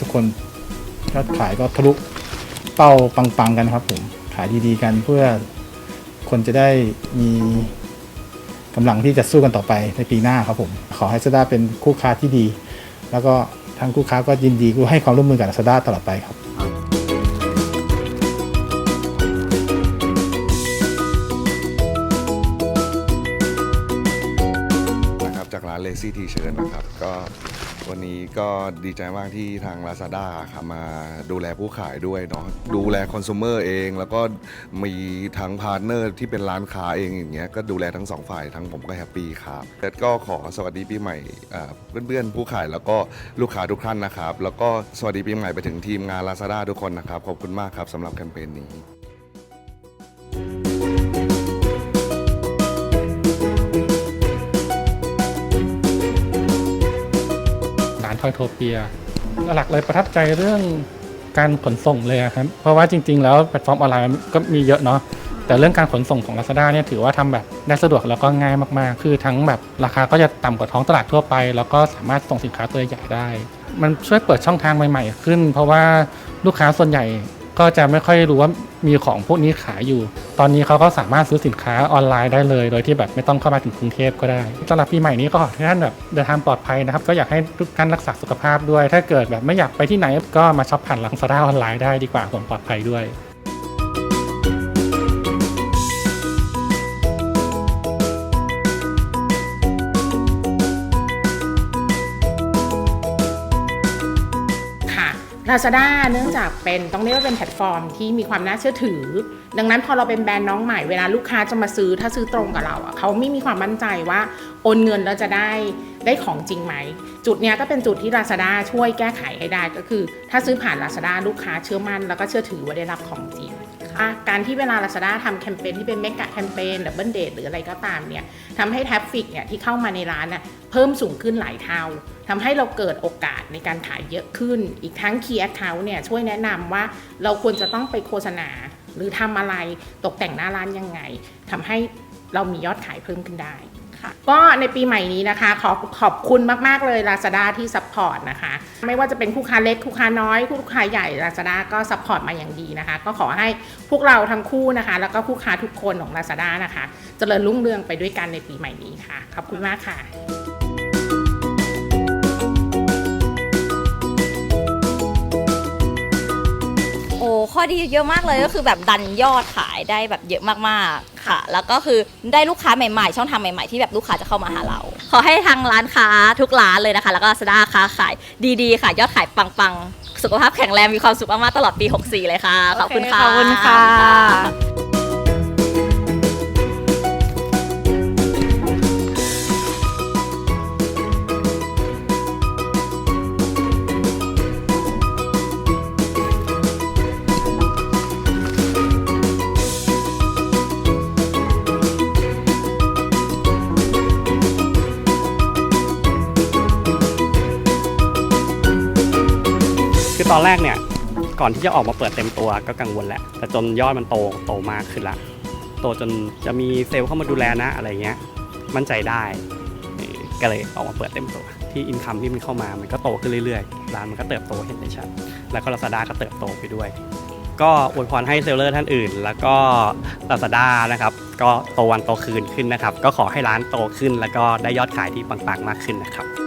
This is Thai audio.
ทุกคนยอดขายก็ทะลุเป้าปังๆกันครับผมขายดีๆกันเพื่อคนจะได้มีกำลังที่จะสู้กันต่อไปในปีหน้าครับผม ขอให้ Lazada เป็นคู่ค้าที่ดี แล้วก็ทางคู่ค้าก็ยินดีให้ความร่วมมือกับ Lazada ตลอดไปครับนะครับจากร้าน Lazy T-shirt นะครับก็ วันนี้ก็ดีใจมากที่ทาง Lazada ครับมาดูแลผู้ขายด้วยเนาะดูแลคอน sumer เอง แล้วก็มีทั้งพาร์ทเนอร์ที่เป็นร้านค้าเองอย่างเงี้ยก็ดูแลทั้งสองฝ่ายทั้งผมก็แฮปปี้ครับแล้วก็ขอสวัสดีปีใหม่อ่าเพื่อนๆผู้ขายแล้วก็ลูกค้าทุกท่านนะครับ แล้วก็สวัสดีปีใหม่ไปถึงทีมงาน Lazada ทุกคนนะครับขอบคุณมากครับสำหรับแคมเปญนี้ ทอยโทเปียหลักเลยประทับใจเรื่องการขนส่งเลยครับ เพราะว่าจริง ๆ แล้วแพลตฟอร์มออนไลน์ก็มีเยอะเนาะแต่เรื่องการขนส่งของ Lazada เนี่ยถือว่าทำแบบได้สะดวกแล้วก็ง่ายมากๆ คือทั้งแบบราคาก็จะต่ำกว่าท้องตลาดทั่วไป แล้วก็สามารถส่งสินค้าตัวใหญ่ได้ มันช่วยเปิดช่องทางใหม่ ๆ ขึ้น เพราะว่าลูกค้าส่วนใหญ่ก็จะไม่ค่อยรู้ว่ามีของพวกนี้ขายอยู่ ตอนนี้เขาก็สามารถซื้อสินค้าออนไลน์ได้เลย โดยที่แบบไม่ต้องเข้ามาถึงกรุงเทพก็ได้สำหรับปีใหม่นี้ก็ขอให้ท่านแบบเดินทางปลอดภัยนะครับ ก็อยากให้ทุกท่านรักษาสุขภาพด้วย ถ้าเกิดแบบไม่อยากไปที่ไหนก็มาช็อปผ่านลาซาด้าออนไลน์ได้ดีกว่าผมปลอดภัยด้วย Lazada เนื่องจากเป็นต้องเรียกว่าเป็นแพลตฟอร์มที่มีความน่าเชื่อถือ ดังนั้นพอเราเป็นแบรนด์น้องใหม่เวลาลูกค้าจะมาซื้อถ้าซื้อตรงกับเราเขาไม่มีความมั่นใจว่าโอนเงินแล้วจะได้ได้ของจริงไหม จุดนี้ก็เป็นจุดที่ Lazada ช่วยแก้ไขให้ได้ก็คือ ถ้าซื้อผ่าน Lazada ลูกค้าเชื่อมั่นแล้วก็เชื่อถือว่าได้รับของจริง่ะการที่เวลา Lazada ทำแคมเปญที่เป็นเมกะแคมเปญดับเบิลเดทหรืออะไรก็ตามเนี่ยทำให้ทราฟฟิกเนี่ยที่เข้ามาในร้านน่ะเพิ่มสูงขึ้นหลายเท่าทำให้เราเกิดโอกาสในการขายเยอะขึ้น อีกทั้ง Key Account เนี่ยช่วยแนะนำว่าเราควรจะต้องไปโฆษณา หรือทำอะไรตกแต่งหน้าร้านยังไงทำให้เรามียอดขายเพิ่มขึ้นได้ ค่ะก็ในปีใหม่นี้นะคะ ขอขอบคุณมาก ๆ เลย Lazada ที่ซัพพอร์ตนะคะ ไม่ว่าจะเป็นคู่ค้าเล็กคู่ค้าน้อยคู่ค้าใหญ่ Lazada ก็ซัพพอร์ตมาอย่างดีนะคะ ก็ขอให้พวกเราทั้งคู่นะคะ แล้วก็คู่ค้าทุกคนของ Lazada นะคะ เจริญรุ่งเรืองไปด้วยกันในปีใหม่นี้ค่ะ ขอบคุณมากค่ะ อ้ข้อดีเยอะมากเลยก็คือแบบดันยอดขายได้แบบเยอะมากๆค่ะ แล้วก็คือได้ลูกค้าใหม่ๆ ช่องทางใหม่ๆที่แบบลูกค้าจะเข้ามาหาเรา ขอให้ทางร้านค้าทุกร้านเลยนะคะ แล้วก็สดาค้าขายดีๆ ค่ะ ยอดขายปังๆ สุขภาพแข็งแรงมีความสุขมากๆตลอดปี 64 เลยค่ะ ขอบคุณค่ะ ขอบคุณค่ะ คือตอนแรกเนี่ย ก่อนที่จะออกมาเปิดเต็มตัวก็กังวลแหละ แต่จนยอดมันโตโตมากขึ้นละ โตจนจะมีเซลล์เข้ามาดูแลนะอะไรเงี้ย มั่นใจได้ ก็เลยออกมาเปิดเต็มตัว ที่อินคัมที่มันเข้ามา มันก็โตขึ้นเรื่อยๆ ร้านมันก็เติบโตเห็นได้ชัด แล้วก็ลาซาด้าก็เติบโตไปด้วย ก็อวยพรให้เซลเลอร์ท่านอื่น แล้วก็ลาซาด้านะครับ ก็โตวันโตคืนขึ้นนะครับ ก็ขอให้ร้านโตขึ้น แล้วก็ได้ยอดขายที่ปังๆมากขึ้นนะครับ